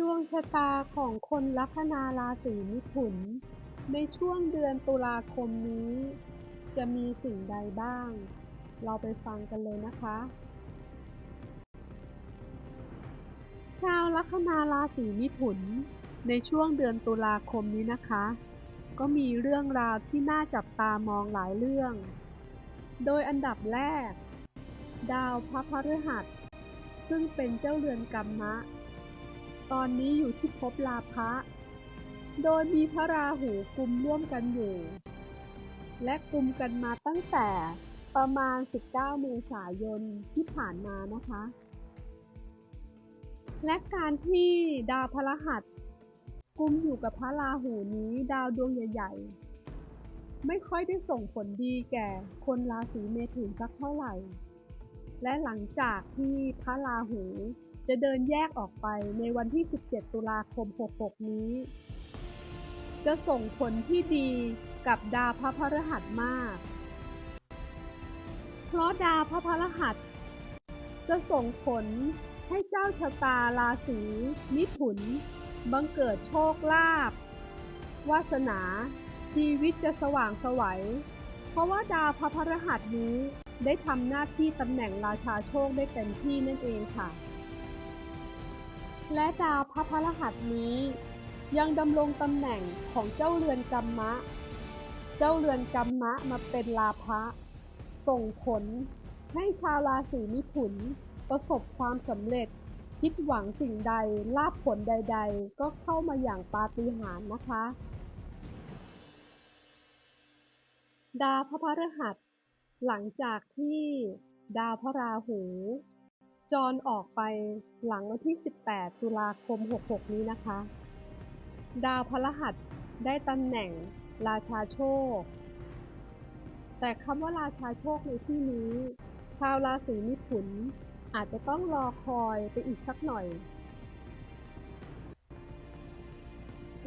ดวงชะตาของคนลัคนาราศีมิถุน ในช่วงเดือนตุลาคมนี้ จะมีสิ่งใดบ้าง เราไปฟังกันเลยนะคะ ชาวลัคนาราศีมิถุน ในช่วงเดือนตุลาคมนี้นะคะ ก็มีเรื่องราวที่น่าจับตามองหลายเรื่อง โดยอันดับแรก ดาวพระพฤหัส ซึ่งเป็นเจ้าเรือนกรรมะ ตอนนี้อยู่ที่ภพลาภะ โดยมีพระราหูกุมร่วมกันอยู่ และกุมกันมาตั้งแต่ประมาณ 19 เมษายนที่ผ่านมานะคะ และการที่ดาวพระหัส กุมอยู่กับพระราหูนี้ดาวดวงใหญ่ ๆ ไม่ค่อยได้ส่งผลดีแก่คนราศีเมถุนสักเท่าไหร่ และหลังจากที่พระราหู จะเดินแยกออกไปในวันที่ 17 ตุลาคม 66 นี้ จะส่งผลที่ดีกับดาวพระพฤหัสมาก เพราะดาวพระพฤหัส จะส่งผลให้เจ้าชะตาราศีมิถุน บังเกิดโชคลาภวาสนา ชีวิตจะสว่างสวัย เพราะว่าดาวพระพฤหัสนี้ได้ทำหน้าที่ตำแหน่งราชาโชคได้เต็มที่นั่นเองค่ะ และดาวพระพฤหัสนี้ ยังดำรงตำแหน่งของเจ้าเรือนกรรมะ เจ้าเรือนกรรมะมาเป็นลาภะส่งผลให้ชาวราศีมิถุนประสบความสำเร็จ คิดหวังสิ่งใดลาภผลใด ๆ ก็เข้ามาอย่างปาฏิหาริย์นะคะ ดาวพระพฤหัส หลังจากที่ดาวพระราหู จรออกไปหลังวันที่ 18 ตุลาคม 66 นี้นะคะ ดาวพระรหัสได้ตำแหน่งราชาโชค แต่คำว่าราชาโชคในที่นี้ ชาวราศีมิถุนอาจจะต้องรอคอยไปอีกสักหน่อย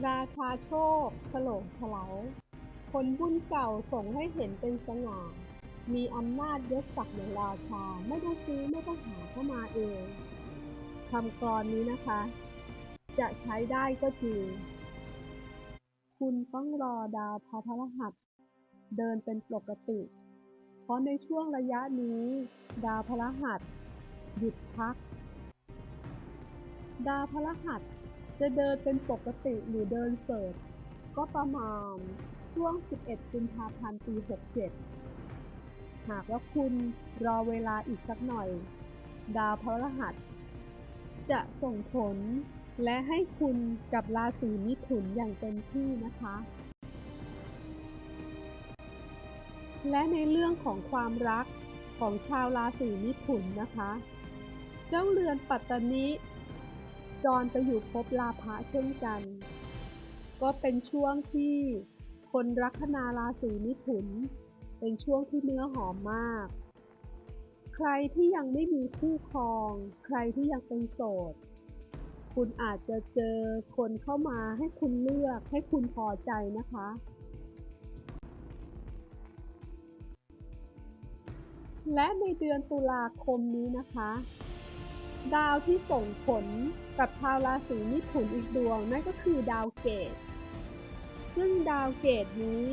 ราชาโชค ฉลองเฉลาคนบุญเก่าส่งให้เห็นเป็นสง่า มีอำนาจยศศักดิ์อย่างราชา ไม่ต้องซื้อไม่ต้องหาเข้ามาเองคำกรอนนี้นะคะ จะใช้ได้ก็คือ คุณต้องรอดาวพระพฤหัส เดินเป็นปกติ เพราะในช่วงระยะนี้ ดาวพฤหัส หยุดพัก ดาวพฤหัสจะเดินเป็นปกติหรือเดินเสริฐก็ประมาณช่วง 11 กุมภาพันธ์ ปี 67 หากว่าคุณรอเวลาอีกสักหน่อย ดาวพฤหัส จะส่งผลและให้คุณกับราศีมิถุนอย่างเต็มที่นะคะ และในเรื่องของความรักของชาวราศีมิถุนนะคะ เจ้าเรือนปัตตนิจรไปอยู่ภพลาภะเช่นกัน ก็เป็นช่วงที่คนลัคนาราศีมิถุน เป็นช่วงที่เนื้อหอมมาก ใครที่ยังไม่มีคู่ครอง ใครที่ยังเป็นโสด คุณอาจจะเจอคนเข้ามาให้คุณเลือกให้คุณพอใจนะคะ และในเดือนตุลาคมนี้นะคะ ดาวที่ส่งผลกับชาวราศีมิถุนอีกดวงนั่นก็คือดาวเกต ซึ่งดาวเกตนี้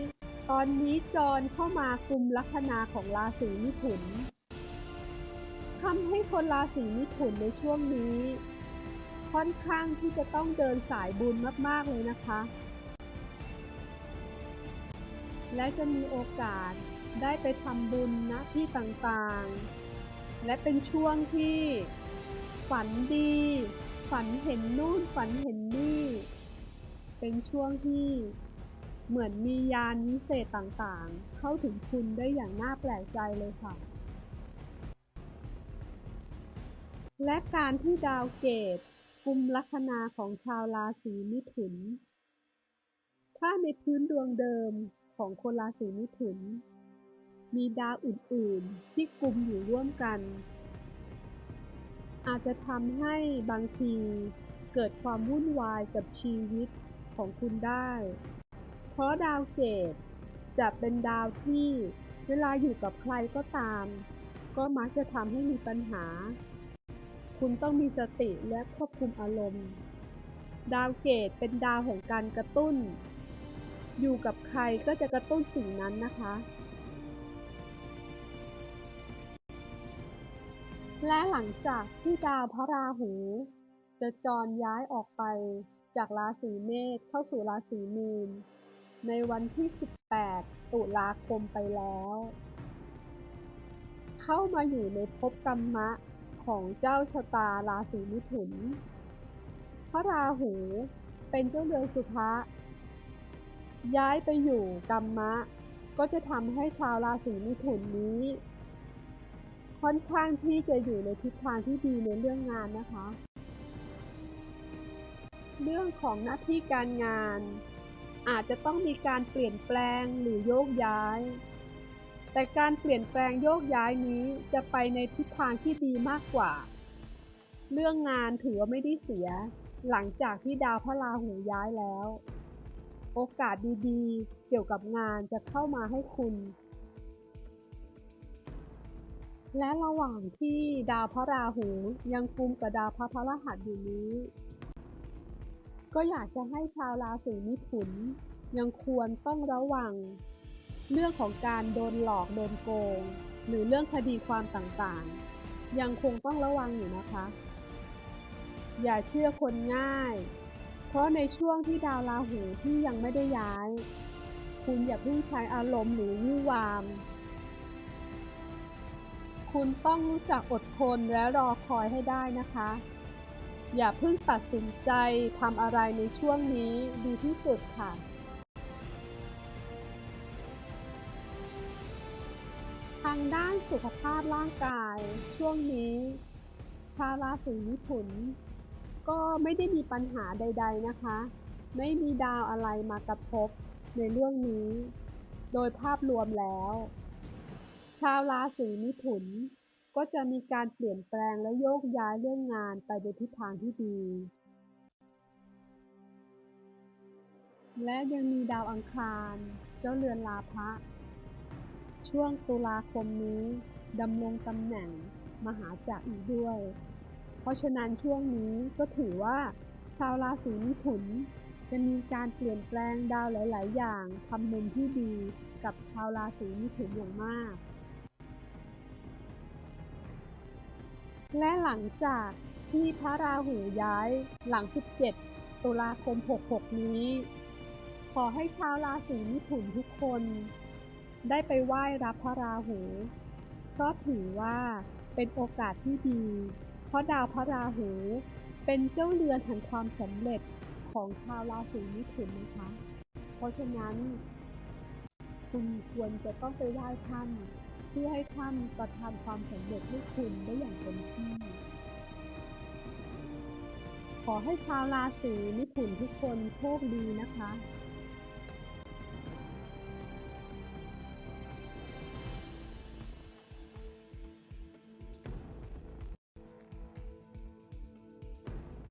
ตอนนี้จรเข้ามากุมลัคนาของราศีมิถุนทำให้คนราศีมิถุนในช่วงนี้ ค่อนข้างที่จะต้องเดินสายบุญมาก ๆ เลยนะคะ และจะมีโอกาสได้ไปทำบุญณที่ต่างๆ และเป็นช่วงที่ฝันดี ฝันเห็นนู่นฝันเห็นนี่ เป็นช่วงที่ เหมือนมียานวิเศษต่างๆ เข้าถึงคุณได้อย่างน่าแปลกใจเลยค่ะ และการที่ดาวเกตกุมลัคนาของชาวราศีมิถุน ถ้าในพื้นดวงเดิมของคนราศีมิถุน มีดาวอื่นๆ ที่กุมอยู่ร่วมกัน อาจจะทำให้บางทีเกิดความวุ่นวายกับชีวิตของคุณได้ เพราะดาวเกตจะเป็นดาวที่เวลาอยู่กับใครก็ตาม ก็มักจะทำให้มีปัญหา คุณต้องมีสติและควบคุมอารมณ์ ดาวเกตเป็นดาวของการกระตุ้น อยู่กับใครก็จะกระตุ้นสิ่งนั้นนะคะและหลังจากที่ดาวพระราหู จะจรย้ายออกไปจากราศีเมษเข้าสู่ราศีมีน ในวันที่ 18 ตุลาคมไปแล้ว เข้ามาอยู่ในภพกรรมะของเจ้าชะตาราศีมิถุน พระราหูเป็นเจ้าเรือนสุภะย้ายไปอยู่กรรมะ ก็จะทำให้ชาวราศีมิถุนนี้ ค่อนข้างที่จะอยู่ในทิศทางที่ดีในเรื่องงานนะคะ เรื่องของหน้าที่การงาน อาจจะต้องมีการเปลี่ยนแปลงหรือโยกย้าย แต่การเปลี่ยนแปลงโยกย้ายนี้จะไปในทิศทางที่ดีมากกว่า เรื่องงานถือว่าไม่ได้เสีย หลังจากที่ดาวพระราหูย้ายแล้ว โอกาสดีๆ เกี่ยวกับงานจะเข้ามาให้คุณและระหว่างที่ดาวพระราหูยังกุมกับดาวพระพฤหัสอยู่นี้ ก็อยากจะให้ชาวราศีมิถุน ยังควรต้องระวัง เรื่องของการโดนหลอกโดนโกง หรือเรื่องคดีความต่างๆ ยังคงต้องระวังอยู่นะคะ อย่าเชื่อคนง่าย เพราะในช่วงที่ดาวราหูที่ยังไม่ได้ย้าย คุณอย่าเพิ่งใช้อารมณ์หรือวู่วาม คุณต้องรู้จักอดทนและรอคอยให้ได้นะคะ อย่าเพิ่งตัดสินใจทำอะไรในช่วงนี้ดีที่สุดค่ะ ทางด้านสุขภาพร่างกาย ช่วงนี้ ชาวราศีมิถุน ก็ไม่ได้มีปัญหาใด ๆนะคะ ไม่มีดาวอะไรมากระทบในเรื่องนี้ โดยภาพรวมแล้ว ชาวราศีมิถุน ก็จะมีการเปลี่ยนแปลงและโยกย้ายเรื่องงานไปในทิศทางที่ดี และยังมีดาวอังคาร เจ้าเรือนลาภะช่วงตุลาคมนี้ดำรงตำแหน่งมหาจักรอีกด้วย เพราะฉะนั้นช่วงนี้ก็ถือว่า ชาวราศีมิถุนจะมีการเปลี่ยนแปลงดาวหลาย ๆ อย่างทำมุมที่ดีกับชาวราศีมิถุนอย่างมาก และหลังจากที่พระราหูย้ายหลัง 17 ตุลาคม 66 นี้ ขอให้ชาวราศีมิถุนทุกคน ได้ไปไหว้รับพระราหูเพราะถือว่าเป็นโอกาสที่ดี เพราะดาวพระราหูเป็นเจ้าเรือนแห่งความสำเร็จของชาวราศีมิถุนนะคะ เพราะฉะนั้น คุณควรจะต้องไปไหว้ท่าน เพื่อให้ท่านประทานความสำเร็จให้คุณได้อย่างเต็มที่ ขอให้ชาวราศีมิถุนทุกคนโชคดีนะคะ